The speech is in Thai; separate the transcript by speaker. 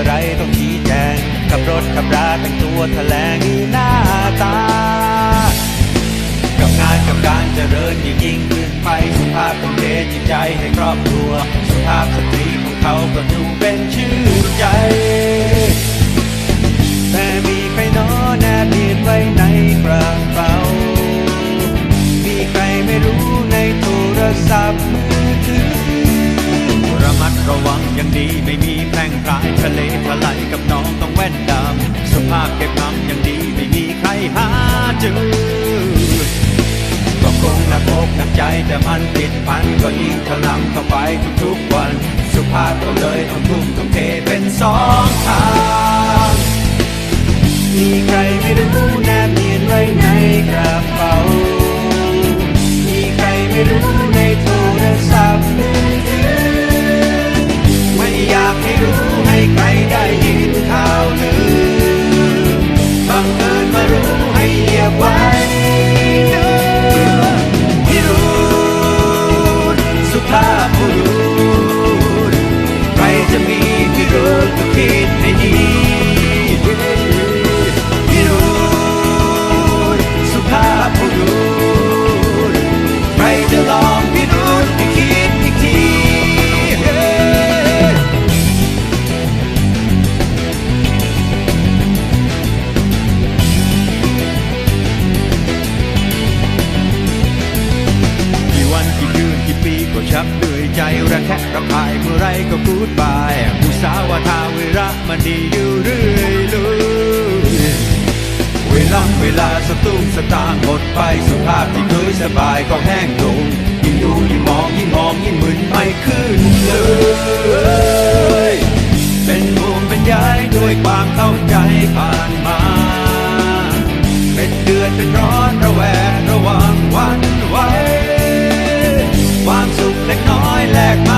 Speaker 1: อะไรต้องชี้แจงขับรถขับราแต่งตัวแถลงหน้าตา กับงานกับการเจริญยิ่งยิ่งขึ้นไปสุภาพต้องเทจิตใจให้ครอบครัวสุภาพ ดีไม่มีแพร่งพรายทะเลทลายกับน้องต้องแว่นดำสภาพเก็บงำอย่างดีไม่มีใครหาเจอก็คงหนักอกหนักใจแต่มันติดพันก็ยิ่งถลำเข้าไปทุกๆวัน สุภาพก็เลยต้องทุ่มต้องเทเป็นสอง ไม่ ใจระแคะระคายเมื่อไรก็พูดบายผู้สาวว่าทาวิระมันดีอยู่เรื่อยลุยเวลาเวลาสตุ้งสตางหมดไปสุภาพที่เคยสบายก็แห้งลงยิ่งดูยิ่งมองยิ่งมองยิ่งมึนไม่ขึ้นเลยเป็นห่วงเป็นใยด้วยความเข้าใจผ่านมา เป็นเดือนเป็นร้อนระแวงระวังวันไว้ like